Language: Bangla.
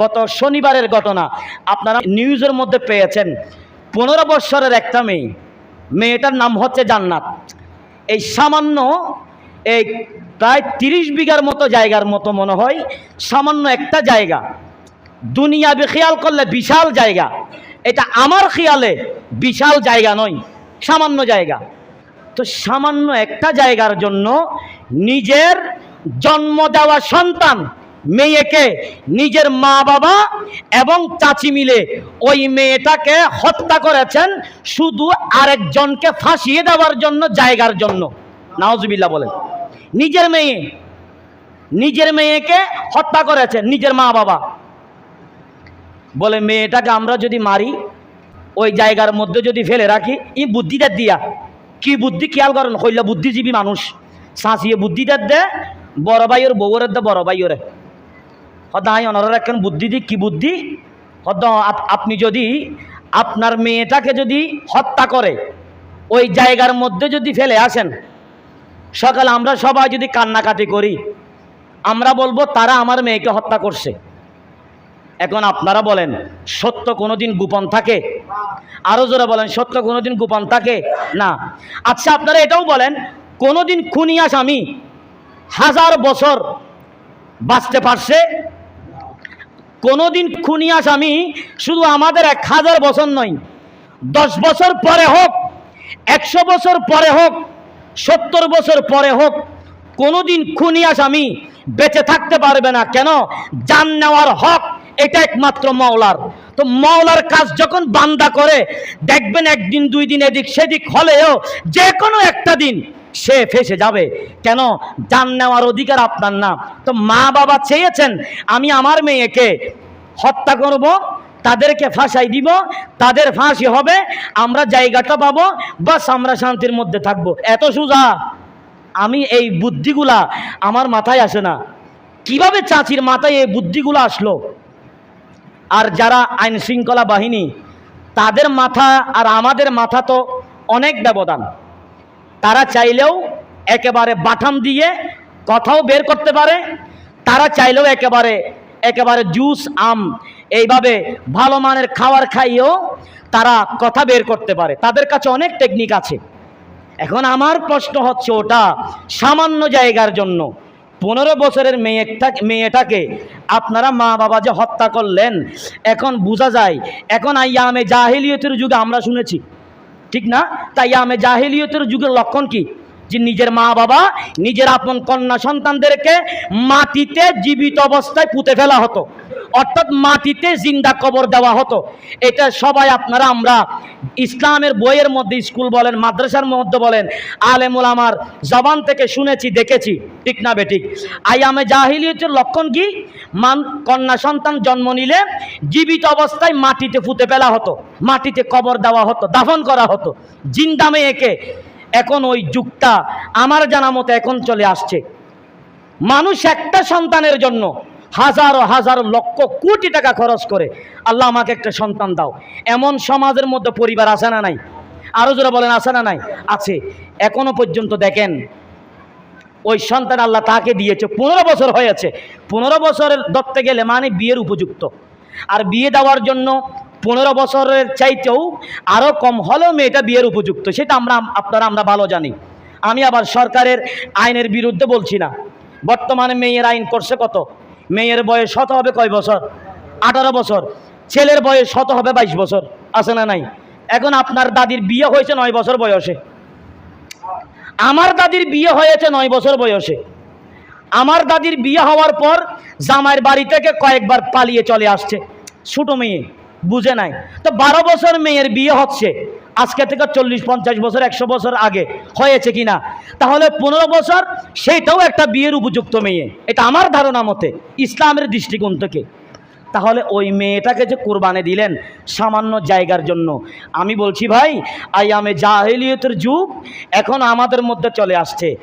গত শনিবারের ঘটনা। আপনারা নিউজের মধ্যে পেয়েছেন, পনেরো বৎসরের একটা মেয়ে। মেয়েটার নাম হচ্ছে জান্নাত। এই সামান্য এই প্রায় তিরিশ বিঘার মতো জায়গার মতো মনে হয়, সামান্য একটা জায়গা। দুনিয়া খেয়াল করলে বিশাল জায়গা। এটা আমার খেয়ালে বিশাল জায়গা নয়, সামান্য জায়গা। তো সামান্য একটা জায়গার জন্য নিজের জন্ম দেওয়া সন্তান মেয়েকে নিজের মা বাবা এবং চাচি মিলে ওই মেয়েটাকে হত্যা করেছেন শুধু আরেকজনকে ফাঁসিয়ে দেওয়ার জন্য, জায়গার জন্য। নাওজবিল্লা বলেন। নিজের মেয়ে, নিজের মেয়েকে হত্যা করেছেন, নিজের মা বাবা। বলে, মেয়েটাকে আমরা যদি মারি, ওই জায়গার মধ্যে যদি ফেলে রাখি ই বুদ্ধিটা দিয়া কি বুদ্ধি? খেয়াল করেন, হইলে বুদ্ধিজীবী মানুষ। শাঁসিয়ে বুদ্ধিটা দে, বড় ভাইয়ের বউরের দে, বড় ভাইয়েরে হদাই অনারা একখান বুদ্ধি দি, কি বুদ্ধি? হদ আপ- আপনি যদি আপনার মেয়েটাকে যদি হত্যা করে, ওই জায়গার মধ্যে যদি ফেলে আসেন, সকালে আমরা সবাই যদি কান্নাকাটি করি, আমরা বলব তারা আমার মেয়েকে হত্যা করছে। এখন আপনারা বলেন, সত্য কোনো দিন গোপন থাকে? আরও জোরে বলেন, সত্য কোনোদিন গোপন থাকে? না। আচ্ছা আপনারা এটাও বলেন কোনো দিন খুনি আসামি হাজার বছর বাঁচতে পারছে কোনোদিন খুনি আসামি শুধু আমাদের এক হাজার বছর নয়, দশ বছর পরে হোক, একশো বছর পরে হোক, সত্তর বছর পরে হোক, কোনোদিন খুনি আসামি বেঁচে থাকতে পারবে না। কেন? জান নেওয়ার হক এটা একমাত্র মাওলার। তো মাওলার কাজ যখন বান্দা করে, দেখবেন একদিন, দুই দিন এদিক সেদিক হলেও যে কোনো একটা দিন সে ফেসে যাবে। কেন? জান নেওয়ার অধিকার আপনার না। তো মা বাবা চেয়েছেন, আমি আমার মেয়েকে হত্যা করব, তাদেরকে ফাঁসাই দিব, তাদের ফাঁসি হবে, আমরা জায়গাটা পাবো, বাস আমরা শান্তির মধ্যে থাকব। এত সোজা। আমি এই বুদ্ধিগুলা আমার মাথায় আসে না। কীভাবে চাচির মাথায় এই বুদ্ধিগুলো আসলো? আর যারা আইন শৃঙ্খলা বাহিনী, তাদের মাথা আর আমাদের মাথা তো অনেক ব্যবধান। তারা চাইলেও একেবারে বাটাম দিয়ে কথাও বের করতে পারে, তারা চাইলেও একেবারে একেবারে জুস, আম এইভাবে ভালো মানের খাবার খাইয়েও তারা কথা বের করতে পারে। তাদের কাছে অনেক টেকনিক আছে। এখন আমার প্রশ্ন হচ্ছে ওটা সামান্য জায়গার জন্য। পনেরো বছরের মেয়েটা মেয়েটাকে আপনারা মা বাবা যে হত্যা করলেন, এখন বোঝা যায়, এখন আইয়ামে জাহিলিয়তের যুগে আমরা শুনেছি, ঠিক না? তাই আমি জাহিলিয়তের যুগের লক্ষণ কি? যে নিজের মা বাবা, নিজের আপন কন্যা সন্তানদেরকে মাটিতে জীবিত অবস্থায় পুঁতে ফেলা হতো। অর্থাৎ মাটিতে জিন্দা কবর দেওয়া হতো। এটা সবাই আপনারা, আমরা ইসলামের বইয়ের মধ্যে, স্কুল বলেন, মাদ্রাসার মধ্যে বলেন, আলেমুল আমার জবান থেকে শুনেছি, দেখেছি। ঠিক না বেঠিক আয়ামে জাহিলিয়তের লক্ষণ কি? মান, কন্যা সন্তান জন্ম নিলে জীবিত অবস্থায় মাটিতে ফুতে ফেলা হতো, মাটিতে কবর দেওয়া হতো, দাফন করা হতো। জিন্দা মেয়েকে এখন ওই যুগটা আমার জানা মতো এখন চলে আসছে। মানুষ একটা সন্তানের জন্য হাজারো হাজার লক্ষ কোটি টাকা খরচ করে। আল্লাহ আমাকে একটা সন্তান দাও। এমন সমাজের মধ্যে পরিবার আছে না নাই? আরও যারা বলেন, আছে না নাই? আছে। এখনও পর্যন্ত দেখেন, ওই সন্তান আল্লাহ তাকে দিয়েছে, পনেরো বছর হয়েছে। পনেরো বছরের ধরতে গেলে মানে বিয়ের উপযুক্ত। আর বিয়ে দেওয়ার জন্য পনেরো বছরের চাইতেও আরও কম হলেও মেয়েটা বিয়ের উপযুক্ত। সেটা আমরা, আপনারা, আমরা ভালো জানি। আমি আবার সরকারের আইনের বিরুদ্ধে বলছি না। বর্তমানে মেয়ের আইন করছে কত? মেয়ের বয়স শত হবে কয় বছর? আঠারো বছর। ছেলের বয়স শত হবে বাইশ বছর। আছে না নাই? এখন আপনার দাদির বিয়ে হয়েছে নয় বছর বয়সে। আমার দাদির বিয়ে হয়েছে নয় বছর বয়সে। আমার দাদির বিয়ে হওয়ার পর জামাইয়ের বাড়ি থেকে কয়েকবার পালিয়ে চলে আসছে। ছোটো মেয়ে, বুঝে নাই? তো বারো বছর মেয়ের বিয়ে হচ্ছে। আজকে থেকে চল্লিশ, পঞ্চাশ বছর, একশো বছর আগে হয়েছে কিনা? তাহলে পনেরো বছর, সেইটাও একটা বিয়ের উপযুক্ত মেয়ে। এটা আমার ধারণা মতে, ইসলামের দৃষ্টিকোণ থেকে। তাহলে ওই মেয়েটাকে যে কোরবানি দিলেন সামান্য জায়গার জন্য, আমি বলছি ভাই আই আমে জাহেলিয়তের যুগ এখন আমাদের মধ্যে চলে আসছে।